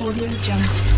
Audio Jungle.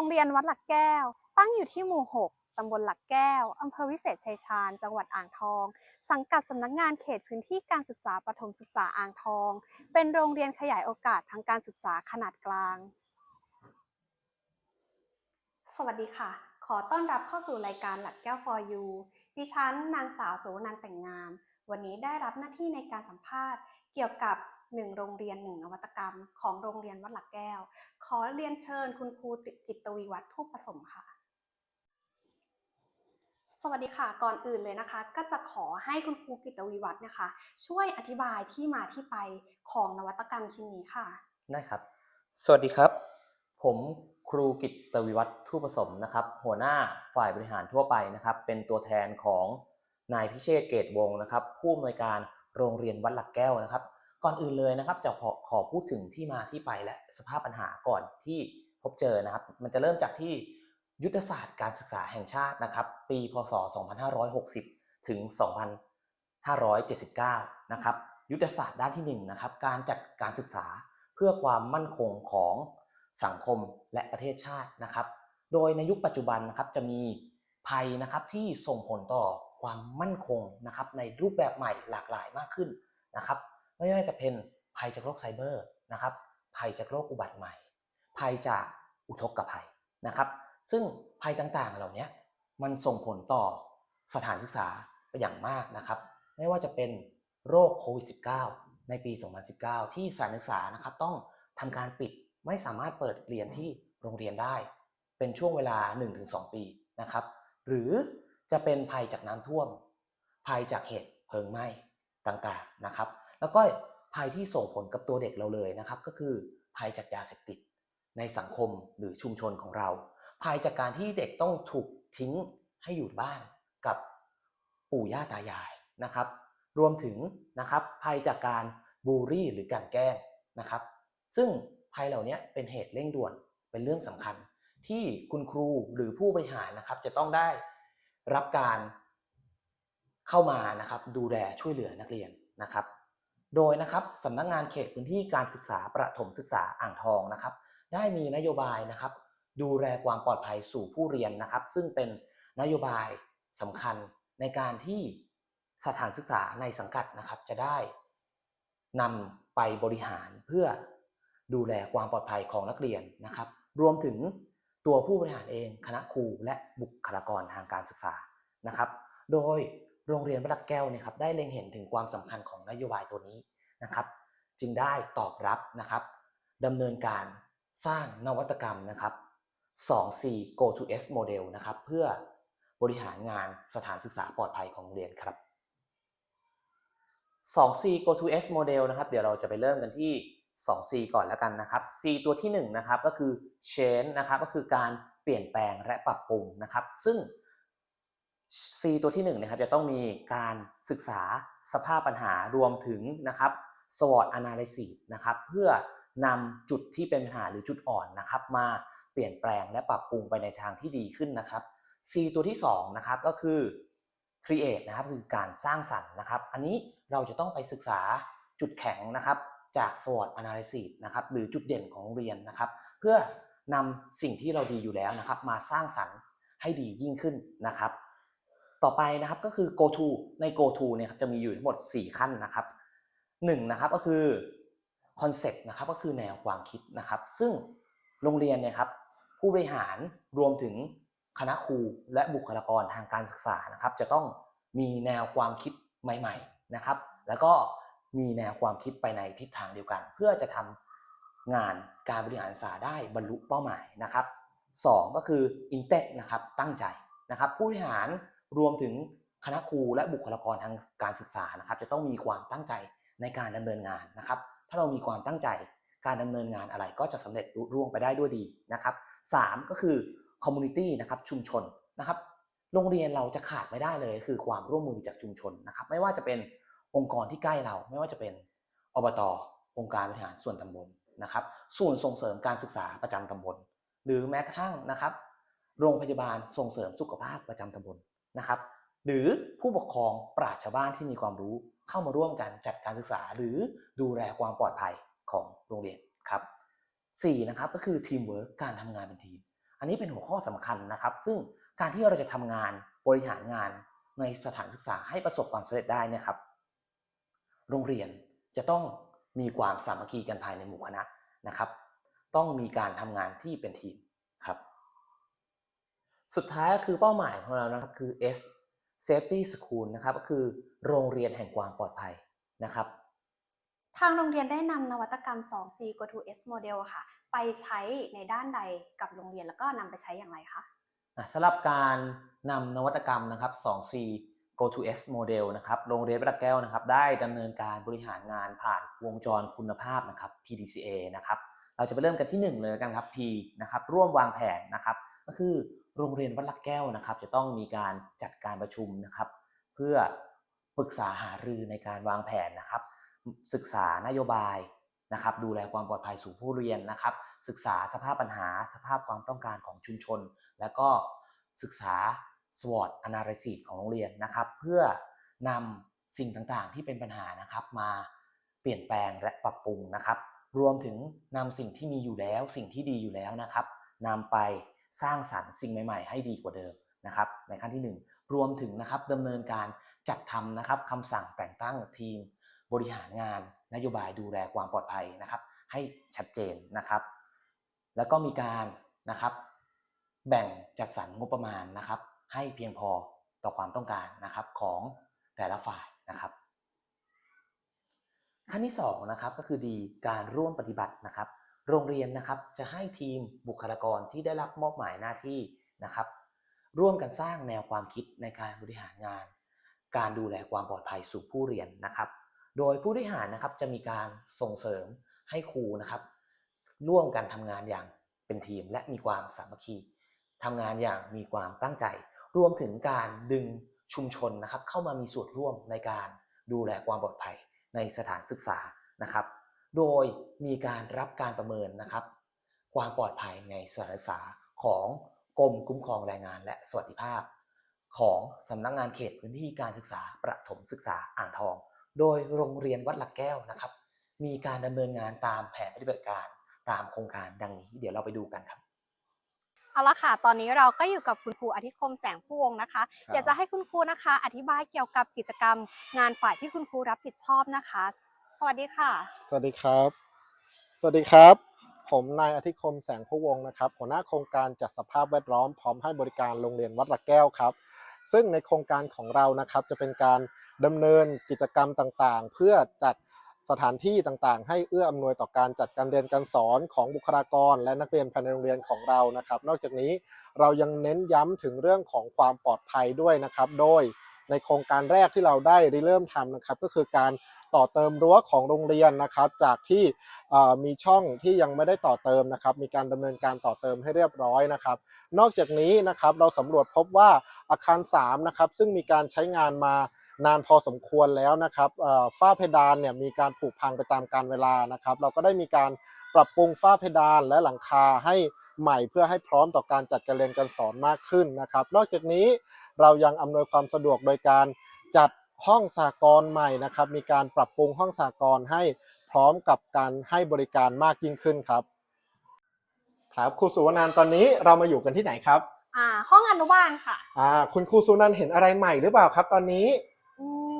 รงเรียนวัดหลักแก้ว ตั้งอยู่ที่หมู่ 6 ตำบลหลักแก้ว อำเภอวิเศษชัยชาญ จังหวัดอ่างทอง สังกัดสำนักงานเขตพื้นที่การศึกษาประถมศึกษาอ่างทอง เป็นโรงเรียนขยายโอกาสทางการศึกษาขนาดกลาง สวัสดีค่ะ ขอต้อนรับเข้าสู่รายการหลักแก้ว for you ดิฉันนางสาวโสวนันแต่งงาม วันนี้ได้รับหน้าที่ในการสัมภาษณ์ เกี่ยวกับ 1 โรงเรียน 1 นวัตกรรม ของโรงเรียนวัดหลักแก้ว ขอเรียนเชิญคุณครูกิตตวีวัฒน์ทูปผสมค่ะ สวัสดีค่ะ ก่อนอื่นเลยนะคะ ก็จะขอให้คุณครูกิตตวีวัฒน์นะคะ ช่วยอธิบายที่มาที่ไปของนวัตกรรมชิ้นนี้ค่ะ ได้ครับ สวัสดีครับ ผมครูกิตตวิวัฒน์ทูปผสมนะครับ หัวหน้าฝ่ายบริหารทั่วไปนะครับ เป็นตัวแทนของนายพิเชษเกตวงศ์นะครับ ผู้อำนวยการโรงเรียนวัดหลักแก้วนะครับ ก่อนอื่นเลยนะครับจะขอขอพูดถึงที่มาที่ไปและสภาพปัญหาก่อนที่พบเจอนะครับ มันจะเริ่มจากที่ยุทธศาสตร์การศึกษาแห่งชาตินะครับ ปีพศ 2560 ถึง 2579 นะครับ ยุทธศาสตร์ด้านที่1นะครับ การจัดการศึกษาเพื่อความมั่นคงของสังคมและประเทศชาตินะครับ โดยในยุคปัจจุบันนะครับจะมีภัยนะครับที่ส่งผลต่อความมั่นคงนะครับในรูปแบบใหม่หลากหลายมากขึ้นนะครับ ไม่ว่าจะเป็นภัยจากโรคไซเบอร์นะครับ ภัยจากโรคอุบัติใหม่ ภัยจากอุทกภัยนะครับ ซึ่งภัยต่างๆเหล่านี้มันส่งผลต่อสถานศึกษาเป็นอย่างมากนะครับ ไม่ว่าจะเป็นโรคโควิด -19 ในปี 2019 ที่สถานศึกษานะครับต้องทำการปิดไม่สามารถเปิดเรียนที่โรงเรียนได้ เป็นช่วงเวลา 1-2 ปีนะครับ หรือจะเป็นภัยจากน้ำท่วม ภัยจากเหตุเพลิงไหม้ต่างๆนะครับ แล้วก็ภัยที่ส่งผลกับตัวเด็กเราเลยนะครับ ก็คือภัยจากยาเสพติดในสังคมหรือชุมชนของเราภัยจากการที่เด็กต้องถูกทิ้งให้อยู่บ้านกับปู่ย่าตายายนะครับ รวมถึงนะครับภัยจากการบูลลี่หรือการแกล้งนะครับ ซึ่งภัยเหล่านี้เป็นเหตุเร่งด่วนเป็นเรื่องสำคัญ ที่คุณครูหรือผู้บริหารนะครับ จะต้องได้รับการเข้ามานะครับดูแลช่วยเหลือนักเรียนนะครับ โดยนะครับสำนักงานเขตพื้นที่การศึกษาประถมศึกษาอ่างทองนะครับ ได้มีนโยบายนะครับ ดูแลความปลอดภัยสู่ผู้เรียนนะครับ ซึ่งเป็นนโยบายสำคัญในการที่สถานศึกษาในสังกัดนะครับ จะได้นำไปบริหารเพื่อดูแลความปลอดภัยของนักเรียนนะครับ รวมถึงตัวผู้บริหารเองคณะครูและบุคลากรทางการศึกษานะครับ โดย โรงเรียนวัดหลักแก้วเนี่ยครับได้เล็งเห็นถึงความสำคัญของนโยบายตัวนี้นะครับ จึงได้ตอบรับนะครับดำเนินการสร้างนวัตกรรมนะครับ 2C Go to S Model นะครับ เพื่อบริหารงานสถานศึกษาปลอดภัยของโรงเรียนครับ 2C Go to S Model นะครับ เดี๋ยวเราจะไปเริ่มกันที่ 2C ก่อนแล้วกันนะครับ C ตัวที่1นะครับก็คือ change นะครับก็คือการเปลี่ยนแปลงและปรับปรุงนะครับ ซึ่ง C ตัวที่1นะครับจะต้องมีการศึกษาสภาพปัญหารวมถึงนะครับ SWOT analysis นะครับเพื่อนำจุดที่เป็นปัญหาหรือจุดอ่อนนะครับมาเปลี่ยนแปลงและปรับปรุงไปในทางที่ดีขึ้นนะครับ C ตัวที่2นะครับก็คือ create นะครับคือการสร้างสรรค์นะครับ อันนี้เราจะต้องไปศึกษาจุดแข็งนะครับจาก SWOT analysis นะครับหรือจุดเด่นของโรงเรียนนะครับ เพื่อนำสิ่งที่เราดีอยู่แล้วนะครับ มาสร้างสรรค์ให้ดียิ่งขึ้นนะครับ ต่อไปนะครับก็คือ go to ใน go to เนี่ยครับจะมีอยู่ทั้งหมด 4 ขั้นนะครับ1นะครับก็คือ concept นะครับก็คือแนวความคิดนะครับ ซึ่งโรงเรียนเนี่ยครับผู้บริหารรวมถึงคณะครูและบุคลากรทางการศึกษานะครับ จะต้องมีแนวความคิดใหม่ๆนะครับ แล้วก็มีแนวความคิดไปในทิศทางเดียวกัน เพื่อจะทำงานการบริหารศึกษาได้บรรลุเป้าหมายนะครับสองก็คือ intent นะครับตั้งใจนะครับ ผู้บริหาร รวมถึงคณะครูและบุคลากรทางการศึกษานะครับ จะต้องมีความตั้งใจในการดำเนินงานนะครับ ถ้าเรามีความตั้งใจการดำเนินงานอะไรก็จะสำเร็จรุ่วงไปได้ด้วยดีนะครับสามก็คือ community นะครับชุมชนนะครับ โรงเรียนเราจะขาดไม่ได้เลย คือความร่วมมือจากชุมชนนะครับ ไม่ว่าจะเป็นองค์กรที่ใกล้เรา ไม่ว่าจะเป็นอบตองค์การบริหารส่วนตำบลนะครับส่วนส่งเสริมการศึกษาประจำตำบล หรือแม้กระทั่งนะครับ โรงพยาบาลส่งเสริมสุขภาพประจำตำบล นะครับ หรือผู้ปกครองปราชญ์ชาวบ้านที่มีความรู้เข้ามาร่วมกันจัดการศึกษา หรือดูแลความปลอดภัยของโรงเรียนครับสี่นะครับก็คือทีมเวิร์กการทำงานเป็นทีม อันนี้เป็นหัวข้อสำคัญนะครับ ซึ่งการที่เราจะทำงานบริหารงานในสถานศึกษาให้ประสบความสำเร็จได้นะครับ โรงเรียนจะต้องมีความสามัคคีกันภายในหมู่คณะนะครับ ต้องมีการทำงานที่เป็นทีม สุดท้ายก็คือเป้าหมายของเรานะครับคือ S Safety School นะครับก็คือโรงเรียนแห่งความปลอดภัยนะครับ ทางโรงเรียนได้นำนวัตกรรม 2C Go to S Model ค่ะ ไปใช้ในด้านใดกับโรงเรียนแล้วก็นำไปใช้อย่างไรคะอะสำหรับการนำนวัตกรรมนะครับ 2C Go to S Model นะครับโรงเรียนวัดแก้วนะครับ ได้ดำเนินการบริหารงานผ่านวงจรคุณภาพนะครับ PDCA นะครับ เราจะไปเริ่มกันที่ 1 เลยกันครับ P นะครับร่วมวางแผนนะครับ ก็คือ โรงเรียนวัดลักแก้วนะครับ จะต้องมีการจัดการประชุมนะครับ เพื่อปรึกษาหารือในการวางแผนนะครับ ศึกษานโยบายนะครับ ดูแลความปลอดภัยสู่ผู้เรียนนะครับ ศึกษาสภาพปัญหาสภาพความต้องการของชุมชน แล้วก็ศึกษา SWOT analysis ของโรงเรียนนะครับ เพื่อนำสิ่งต่างๆ ที่เป็นปัญหานะครับมาเปลี่ยนแปลงและปรับปรุงนะครับ รวมถึงนำสิ่งที่มีอยู่แล้ว สิ่งที่ดีอยู่แล้วนะครับนำไป สร้างสรรค์สิ่งใหม่ ๆ ให้ดีกว่าเดิมนะครับในขั้นที่ 1 รวมถึงนะครับดำเนินการจัดทำนะครับคำสั่งแต่งตั้งทีม บริหารงาน นโยบายดูแลความปลอดภัยนะครับ ให้ชัดเจนนะครับ แล้วก็มีการนะครับ แบ่งจัดสรรงบประมาณนะครับ ให้เพียงพอต่อความต้องการนะครับของแต่ละฝ่ายนะครับขั้นที่2นะครับก็คือดีการร่วมปฏิบัตินะครับ โรงเรียนนะครับจะให้ทีมบุคลากรที่ได้รับมอบหมายหน้าที่นะครับ ร่วมกันสร้างแนวความคิดในการบริหารงาน การดูแลความปลอดภัยสู่ผู้เรียนนะครับ โดยผู้บริหารนะครับจะมีการส่งเสริมให้ครูนะครับ ร่วมกันทำงานอย่างเป็นทีมและมีความสามัคคีทำงานอย่างมีความตั้งใจ รวมถึงการดึงชุมชนนะครับ เข้ามามีส่วนร่วมในการดูแลความปลอดภัยในสถานศึกษานะครับ โดยมีการรับการประเมินนะครับ ความปลอดภัยในสถานศึกษาของกรมคุ้มครองแรงงานและสวัสดิภาพ ของสำนักงานเขตพื้นที่การศึกษาประถมศึกษาอ่างทอง โดยโรงเรียนวัดหลักแก้วนะครับ มีการดำเนินงานตามแผนปฏิบัติการตามโครงการดังนี้ เดี๋ยวเราไปดูกันครับเอาละค่ะ ตอนนี้เราก็อยู่กับคุณครูอธิคมแสงผู้วงศ์นะคะครับอยากจะให้คุณครูนะคะ อธิบายเกี่ยวกับกิจกรรม งานฝ่ายที่คุณครูรับผิดชอบนะคะ สวัสดีค่ะ สวัสดีครับ สวัสดีครับ ผมนายอธิคมแสงพะวงนะครับ หัวหน้าโครงการจัดสภาพแวดล้อมพร้อมให้บริการโรงเรียนวัดระแก้วครับ ซึ่งในโครงการของเรานะครับจะเป็นการดำเนินกิจกรรมต่างๆ เพื่อจัดสถานที่ต่างๆ ให้เอื้ออำนวยต่อการจัดการเรียนการสอนของบุคลากร และนักเรียนภายในโรงเรียนของเรานะครับ นอกจากนี้เรายังเน้นย้ำถึงเรื่องของความปลอดภัยด้วยนะครับ โดย ในโครงการแรกที่เราได้ริเริ่มทำนะครับก็คือการต่อเติมรั้วของโรงเรียนนะครับ จากที่มีช่องที่ยังไม่ได้ต่อเติมนะครับ มีการดำเนินการต่อเติมให้เรียบร้อยนะครับ นอกจากนี้นะครับเราสำรวจพบว่าอาคาร3นะครับซึ่งมีการใช้งานมานานพอสมควรแล้วนะครับฝ้าเพดานเนี่ยมีการผุพังไปตามกาลเวลานะครับ เราก็ได้มีการปรับปรุงฝ้าเพดานและหลังคาให้ใหม่เพื่อให้พร้อมต่อการจัดการเรียนการสอนมากขึ้นนะครับ นอกจากนี้เรายังอำนวยความสะดวกโดยการจัดห้องสากรณ์ใหม่นะครับ มีการปรับปรุงห้องสากรณ์ให้พร้อมกับการให้บริการมากยิ่งขึ้นครับ ครับครูสุวรรณันท์ตอนนี้เรามาอยู่กันที่ไหนครับอ่าห้องอนุบาลค่ะอ่าคุณครูสุนันท์เห็นอะไรใหม่หรือเปล่าครับตอนนี้ อืม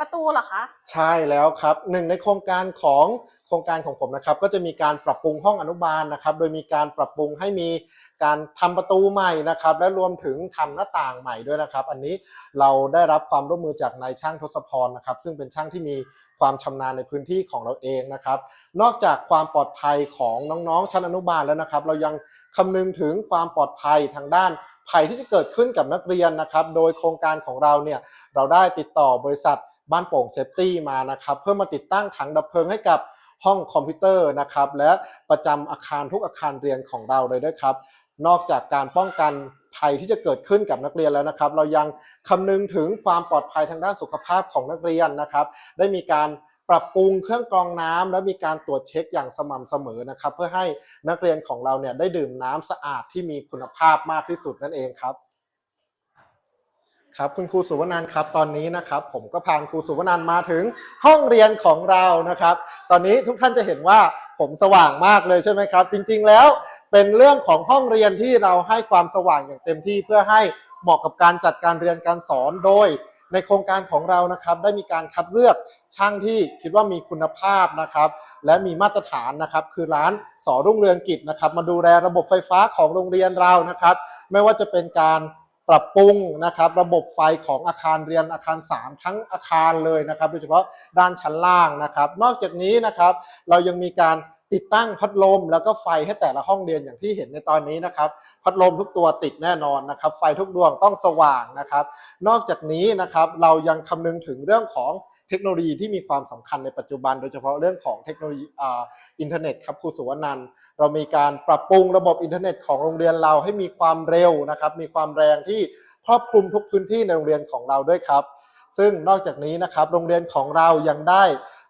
ประตูเหรอคะ ใช่แล้วครับหนึ่งในโครงการของโครงการของผมนะครับ ก็จะมีการปรับปรุงห้องอนุบาลนะครับ โดยมีการปรับปรุงให้มีการทำประตูใหม่นะครับ และรวมถึงทำหน้าต่างใหม่ด้วยนะครับ อันนี้เราได้รับความร่วมมือจากนายช่างทศพรนะครับ ซึ่งเป็นช่างที่มีความชำนาญในพื้นที่ของเราเองนะครับ นอกจากความปลอดภัยของน้องๆ ชั้นอนุบาลแล้วนะครับ เรายังคำนึงถึงความปลอดภัยทางด้านภัยที่จะเกิดขึ้นกับนักเรียนนะครับ โดยโครงการของเราเนี่ยเราได้ติดต่อบริษัท บ้านโป่งเซฟตี้มานะครับเพื่อมาติดตั้งถังดับเพลิงให้กับห้องคอมพิวเตอร์นะครับและประจำอาคารทุกอาคารเรียนของเราเลยด้วยครับ นอกจากการป้องกันภัยที่จะเกิดขึ้นกับนักเรียนแล้วนะครับ เรายังคำนึงถึงความปลอดภัยทางด้านสุขภาพของนักเรียนนะครับ ได้มีการปรับปรุงเครื่องกรองน้ำและมีการตรวจเช็คอย่างสม่ำเสมอนะครับ เพื่อให้นักเรียนของเราเนี่ยได้ดื่มน้ำสะอาดที่มีคุณภาพมากที่สุดนั่นเองครับ ครับคุณครูสุวนันครับตอนนี้นะครับ ผมก็พาครูสุวนันมาถึงห้องเรียนของเรานะครับ ตอนนี้ทุกท่านจะเห็นว่าผมสว่างมากเลยใช่ไหมครับ จริงๆแล้วเป็นเรื่องของห้องเรียนที่เราให้ความสว่างอย่างเต็มที่เพื่อให้เหมาะกับการจัดการเรียนการสอนโดย ในโครงการของเรานะครับ ได้มีการคัดเลือกช่างที่คิดว่ามีคุณภาพนะครับ และมีมาตรฐานนะครับ คือร้านสอรุ่งเรืองกิจนะครับ มาดูแลระบบไฟฟ้าของโรงเรียนเรานะครับ ไม่ว่าจะเป็นการ ปรับปรุงนะครับระบบไฟของอาคารเรียนอาคาร 3 ทั้งอาคารเลยนะครับ โดยเฉพาะด้านชั้นล่างนะครับ นอกจากนี้นะครับเรายังมีการติดตั้งพัดลมแล้วก็ไฟให้แต่ละห้องเรียนอย่างที่เห็นในตอนนี้นะครับ พัดลมทุกตัวติดแน่นอนนะครับ ไฟทุกดวงต้องสว่างนะครับ นอกจากนี้นะครับเรายังคำนึงถึงเรื่องของเทคโนโลยีที่มีความสำคัญในปัจจุบัน โดยเฉพาะเรื่องของเทคโนโลยีอ่าอินเทอร์เน็ตครับครูสุวนันเรามีการปรับปรุงระบบอินเทอร์เน็ตของโรงเรียนเราให้มีความเร็วนะครับ มีความแรงที่ครอบคลุมทุกพื้นที่ในโรงเรียนของเราด้วยครับ ซึ่งนอกจากนี้นะครับโรงเรียนของเรายังได้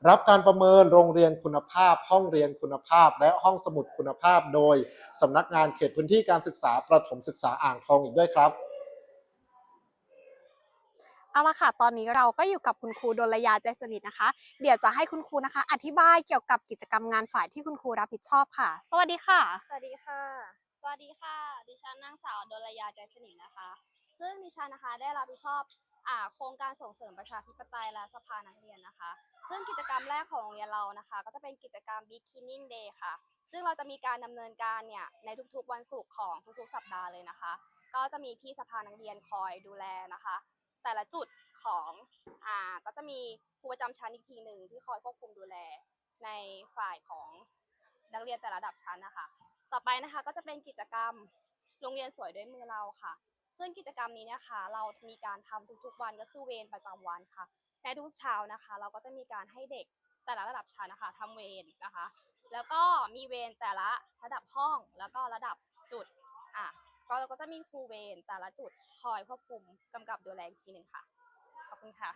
รับการประเมินโรงเรียนคุณภาพ ห้องเรียนคุณภาพ และห้องสมุดคุณภาพ โดยสำนักงานเขตพื้นที่การศึกษาประถมศึกษาอ่างทองอีกด้วยครับเอาละค่ะ ตอนนี้เราก็อยู่กับคุณครูดลยาใจสนิทนะคะ เดี๋ยวจะให้คุณครูนะคะ อธิบายเกี่ยวกับกิจกรรมงานฝ่ายที่คุณครูรับผิดชอบค่ะ สวัสดีค่ะ สวัสดีค่ะ สวัสดีค่ะ ดิฉันนางสาวดลยาใจสนิทนะคะ ซึ่งดิฉันนะคะได้รับผิดชอบอ่า โครงการส่งเสริมประชาธิปไตยและสภานักเรียนนะคะ ซึ่งกิจกรรมแรกของโรงเรียนเรานะคะ ก็จะเป็นกิจกรรม Beginning Day ค่ะ ซึ่งเราจะมีการดำเนินการเนี่ยในทุกๆ วันศุกร์ของทุกๆ สัปดาห์เลยนะคะ ก็จะมีพี่สภานักเรียนคอยดูแลนะคะ แต่ละจุดของอ่าก็จะมีครูประจำชั้นอีกทีหนึ่งที่คอยควบคุมดูแลในฝ่ายของนักเรียนแต่ละระดับชั้นนะคะ ต่อไปนะคะก็จะเป็นกิจกรรมโรงเรียนสวยด้วยมือเราค่ะ ซึ่งกิจกรรมนี้นะคะ เรามีการทำทุกๆวันก็คือเวรประจำวันค่ะในทุกเช้านะคะ เราก็จะมีการให้เด็กแต่ละระดับชั้นนะคะทำเวรนะคะ แล้วก็มีเวรแต่ละระดับห้องแล้วก็ระดับจุดอะก็เราก็จะมีครูเวรแต่ละจุดคอยควบคุมกำกับดูแลอีกทีหนึ่งค่ะขอบคุณค่ะ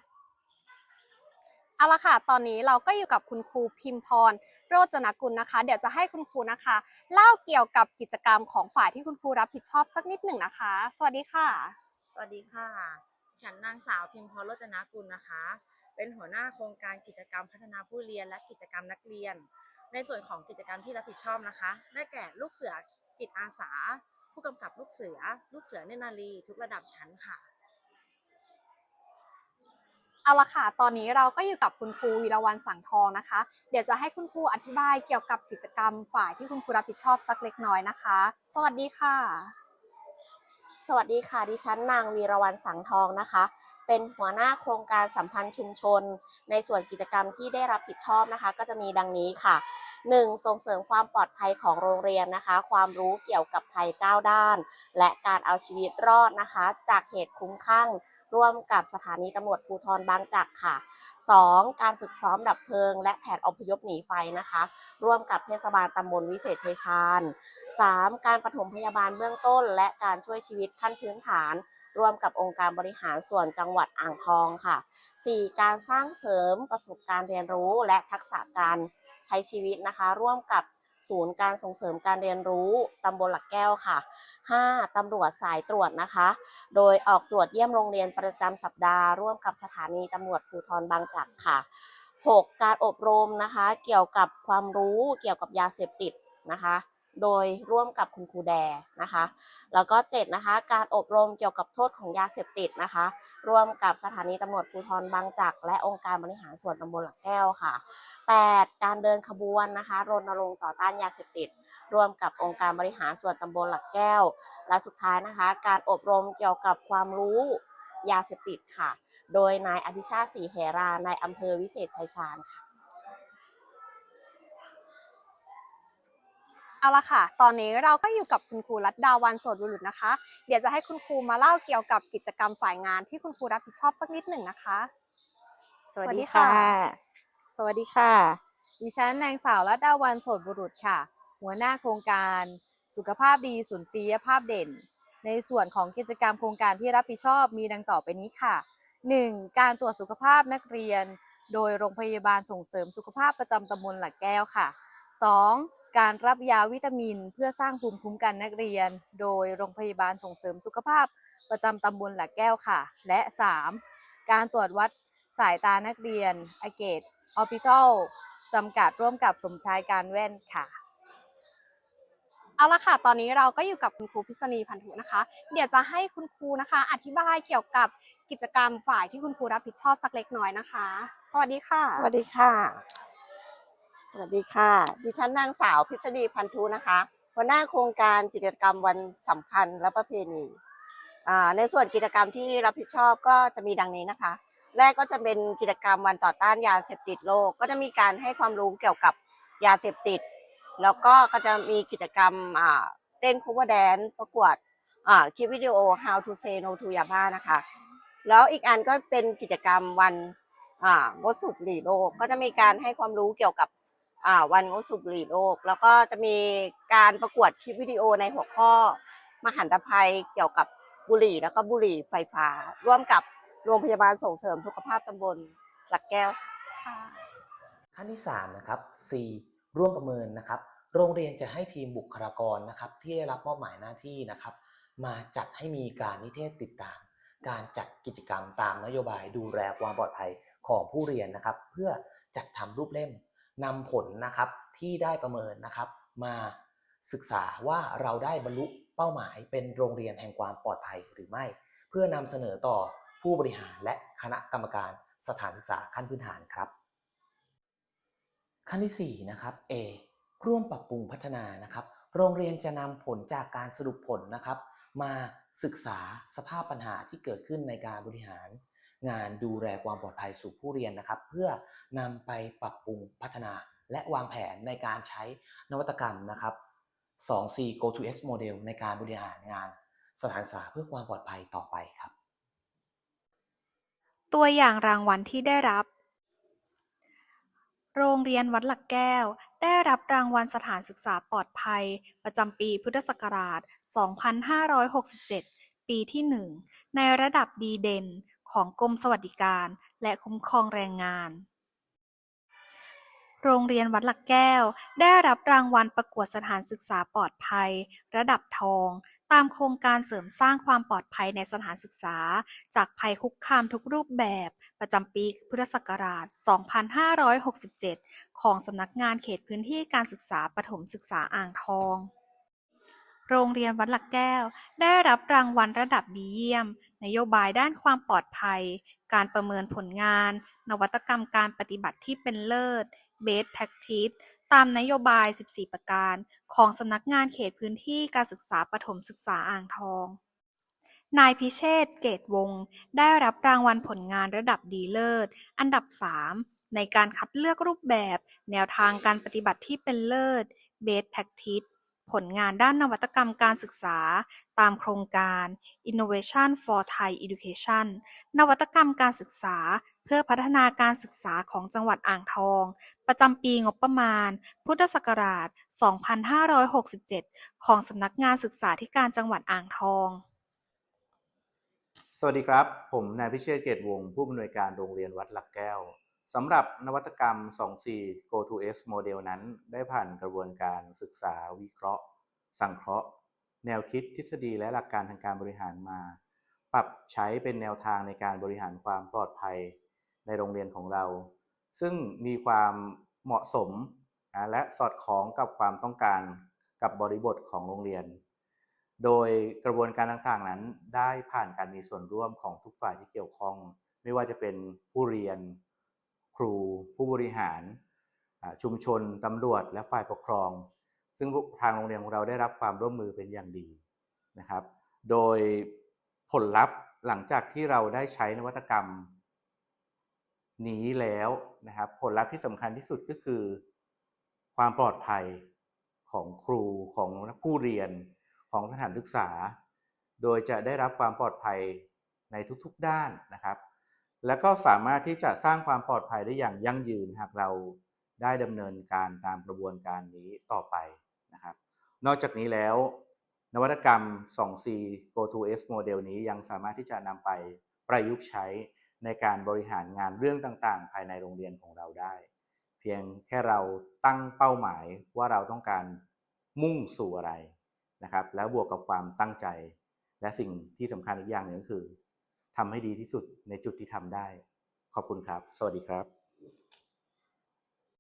เอาละค่ะ ตอนนี้เราก็อยู่กับคุณครูพิมพร โรจนกุลนะคะ เดี๋ยวจะให้คุณครูนะคะ เล่าเกี่ยวกับกิจกรรมของฝ่ายที่คุณครูรับผิดชอบสักนิดหนึ่งนะคะ สวัสดีค่ะ สวัสดีค่ะ ฉันนางสาวพิมพรโรจนกุลนะคะ เป็นหัวหน้าโครงการกิจกรรมพัฒนาผู้เรียนและกิจกรรมนักเรียน ในส่วนของกิจกรรมที่รับผิดชอบนะคะ ได้แก่ลูกเสือจิตอาสา ผู้กำกับลูกเสือ ลูกเสือเนนารีทุกระดับชั้นค่ะ เอาละค่ะ ตอนนี้เราก็อยู่กับคุณครูวีรวันสังทองนะคะ เดี๋ยวจะให้คุณครูอธิบายเกี่ยวกับกิจกรรมฝ่ายที่คุณครูรับผิดชอบสักเล็กน้อยนะคะ สวัสดีค่ะ สวัสดีค่ะ ดิฉันนางวีรวรรณสังทองนะคะ เป็นหัวหน้าโครงการสัมพันธ์ชุมชน ในส่วนกิจกรรมที่ได้รับผิดชอบนะคะ ก็จะมีดังนี้ค่ะ 1. ส่งเสริมความปลอดภัยของโรงเรียนนะคะ ความรู้เกี่ยวกับภัย9ด้าน และการเอาชีวิตรอดนะคะ จากเหตุคุ้มข้างร่วมกับสถานีตำรวจภูธรบางจักค่ะ 2. การฝึกซ้อมดับเพลิง และแผนอพยพหนีไฟนะคะ ร่วมกับเทศบาลตำบลวิเศษชัยชาญ 3. การปฐมพยาบาลเบื้องต้น และการช่วยชีวิตขั้นพื้นฐาน ร่วมกับองค์การบริหารส่วนจังหวัดอ่างทองค่ะ 4. การสร้างเสริมประสบการณ์เรียนรู้และทักษะการใช้ชีวิตนะคะ ร่วมกับศูนย์การส่งเสริมการเรียนรู้ตำบลหลักแก้วค่ะ 5. ตำรวจสายตรวจนะคะ โดยออกตรวจเยี่ยมโรงเรียนประจำสัปดาห์ ร่วมกับสถานีตำรวจภูธรบางจักค่ะ 6. การอบรมนะคะ เกี่ยวกับความรู้เกี่ยวกับยาเสพติดนะคะ โดยร่วมกับคุณครูแดนะคะ แล้วก็ 7 นะคะ การอบรมเกี่ยวกับโทษของยาเสพติดนะคะ ร่วมกับสถานีตำรวจภูธรบางจักและองค์การบริหารส่วนตำบลหลักแก้วค่ะ 8. การเดินขบวนนะคะรณรงค์ต่อต้านยาเสพติด ร่วมกับองค์การบริหารส่วนตำบลหลักแก้ว และสุดท้ายนะคะ การอบรมเกี่ยวกับความรู้ยาเสพติดค่ะ โดยนายอภิชาติศรีเหรานายอำเภอวิเศษชัยชาญค่ะ เอาละค่ะ ตอนนี้เราก็อยู่กับคุณครูรัตดาวันโสดบุรุษนะคะ เดี๋ยวจะให้คุณครูมาเล่าเกี่ยวกับกิจกรรมฝ่ายงานที่คุณครูรับผิดชอบสักนิดหนึ่งนะคะ สวัสดีค่ะ สวัสดีค่ะ ดิฉันนางสาวรัตดาวันโสดบุรุษค่ะ หัวหน้าโครงการสุขภาพดีสุนทรียภาพเด่น ในส่วนของกิจกรรมโครงการที่รับผิดชอบมีดังต่อไปนี้ค่ะ 1. การตรวจสุขภาพนักเรียน โดยโรงพยาบาลส่งเสริมสุขภาพประจำตำบลหลักแก้วค่ะ 2. การรับยาวิตามิน เพื่อสร้างภูมิคุ้มกันนักเรียน โดยโรงพยาบาลส่งเสริมสุขภาพประจำตำบลหลักแก้วค่ะ และ 3. การตรวจวัดสายตานักเรียนอเกตออปิทัลจำกัดร่วมกับสมชายการแว่นค่ะ เอาละค่ะ ตอนนี้เราก็อยู่กับคุณครูพิษณีพันธุนะคะ เดี๋ยวจะให้คุณครูนะคะ อธิบายเกี่ยวกับกิจกรรมฝ่ายที่คุณครูรับผิดชอบสักเล็กน้อยนะคะ สวัสดีค่ะ สวัสดีค่ะ สวัสดีค่ะ ดิฉันนางสาวพิษฎีพันธุนะคะหัวหน้าโครงการกิจกรรมวันสำคัญและประเพณีในส่วนกิจกรรมที่รับผิดชอบก็จะมีดังนี้นะคะ แรกก็จะเป็นกิจกรรมวันต่อต้านยาเสพติดโลก ก็จะมีการให้ความรู้เกี่ยวกับยาเสพติด แล้วก็ก็จะมีกิจกรรมเต้นคูเวอร์แดนประกวดคลิปวิดีโอ how to say no to ยาบ้านะคะ แล้วอีกอันก็เป็นกิจกรรมวันอ่างดสูบบุหรี่โลก ก็จะมีการให้ความรู้เกี่ยวกับ วันงดสูบบุหรี่โลก แล้วก็จะมีการประกวดคลิปวิดีโอในหัวข้อ มหันตภัยเกี่ยวกับบุหรี่แล้วก็บุหรี่ไฟฟ้า ร่วมกับโรงพยาบาลส่งเสริมสุขภาพตำบลหลักแก้วค่ะขั้นที่3นะครับ C ร่วมประเมินนะครับ โรงเรียนจะให้ทีมบุคลากรนะครับ ที่ได้รับมอบหมายหน้าที่นะครับ มาจัดให้มีการนิเทศติดตาม การจัดกิจกรรมตามนโยบายดูแลความปลอดภัยของผู้เรียนนะครับ เพื่อจัดทำรูปเล่ม นำผลนะครับที่ได้ประเมินนะครับ มาศึกษาว่าเราได้บรรลุเป้าหมายเป็นโรงเรียนแห่งความปลอดภัยหรือไม่ เพื่อนำเสนอต่อผู้บริหารและคณะกรรมการสถานศึกษาขั้นพื้นฐานครับ ขั้นที่4นะครับ A ร่วมปรับปรุงพัฒนานะครับ โรงเรียนจะนำผลจากการสรุปผลนะครับ มาศึกษาสภาพปัญหาที่เกิดขึ้นในการบริหาร งานดูแลความปลอดภัยสู่ผู้เรียนนะครับ เพื่อนำไปปรับปรุงพัฒนา และวางแผนในการใช้นวัตกรรมนะครับ 2C Go to S Model ในการบริหารงานสถานศึกษาเพื่อความปลอดภัยต่อไปครับ ตัวอย่างรางวัลที่ได้รับ โรงเรียนวัดหลักแก้ว ได้รับรางวัลสถานศึกษาปลอดภัย ประจำปีพุทธศักราช 2567 ปีที่ 1 ในระดับดีเด่น ของกรมสวัสดิการ และคุ้มครองแรงงาน โรงเรียนวัดหลักแก้ว ได้รับรางวัลประกวดสถานศึกษาปลอดภัย ระดับทอง ตามโครงการเสริมสร้างความปลอดภัยในสถานศึกษา จากภัยคุกคามทุกรูปแบบ ประจำปีพุทธศักราช 2567 ของสำนักงานเขตพื้นที่การศึกษาปฐมศึกษาอ่างทองโรงเรียนวัดหลักแก้ว ได้รับรางวัลระดับดีเยี่ยม นโยบายด้านความปลอดภัย การประเมินผลงาน นวัตกรรมการปฏิบัติที่เป็นเลิศ Best Practice ตามนโยบาย 14 ประการ ของสำนักงานเขตพื้นที่การศึกษาปฐมศึกษาอ่างทอง นายพิเชษเกตวงศ์ได้รับรางวัลผลงานระดับดีเลิศ อันดับ 3 ในการคัดเลือกรูปแบบ แนวทางการปฏิบัติที่เป็นเลิศ Best Practice ผลงานด้านนวัตกรรมการศึกษา ตามโครงการ Innovation for Thai Education นวัตกรรมการศึกษาเพื่อพัฒนาการศึกษาของจังหวัดอ่างทอง ประจำปีงบประมาณ พุทธศักราช 2567 ของสำนักงานศึกษาธิการจังหวัดอ่างทอง สวัสดีครับ ผมนายพิเชษเกตวงศ์ผู้อำนวยการโรงเรียนวัดหลักแก้ว สำหรับนวัตกรรม 2C Go to S โมเดลนั้น ได้ผ่านกระบวนการศึกษาวิเคราะห์ สังเคราะห์ แนวคิดทฤษฎีและหลักการทางการบริหารมา ปรับใช้เป็นแนวทางในการบริหารความปลอดภัยในโรงเรียนของเรา ซึ่งมีความเหมาะสมและสอดคล้องกับความต้องการกับบริบทของโรงเรียน โดยกระบวนการต่างๆนั้น ได้ผ่านการมีส่วนร่วมของทุกฝ่ายที่เกี่ยวข้อง ไม่ว่าจะเป็นผู้เรียน ครู ผู้บริหาร ชุมชนตำรวจ และฝ่ายปกครอง ซึ่งทางโรงเรียนของเราได้รับความร่วมมือเป็นอย่างดีนะครับ โดยผลลัพธ์หลังจากที่เราได้ใช้นวัตกรรม นี้แล้วนะครับ ผลลัพธ์ที่สำคัญที่สุดก็คือ ความปลอดภัยของครูของผู้เรียนของสถานศึกษา โดยจะได้รับความปลอดภัยในทุกๆด้านนะครับ แล้วก็สามารถที่จะสร้างความปลอดภัยได้อย่างยั่งยืนหากเราได้ดำเนินการตามกระบวนการนี้ต่อไปนะครับ นอกจากนี้แล้ว นวัตกรรม 2C Go to S Model นี้ยังสามารถที่จะนำไปประยุกต์ใช้ในการบริหารงานเรื่องต่างๆ ภายในโรงเรียนของเราได้ เพียงแค่เราตั้งเป้าหมายว่าเราต้องการมุ่งสู่อะไรนะครับ แล้วบวกกับความตั้งใจ และสิ่งที่สำคัญอีกอย่างหนึ่งก็คือ ทำให้ดีที่สุดในจุดที่ทำได้ ขอบคุณครับ สวัสดีครับ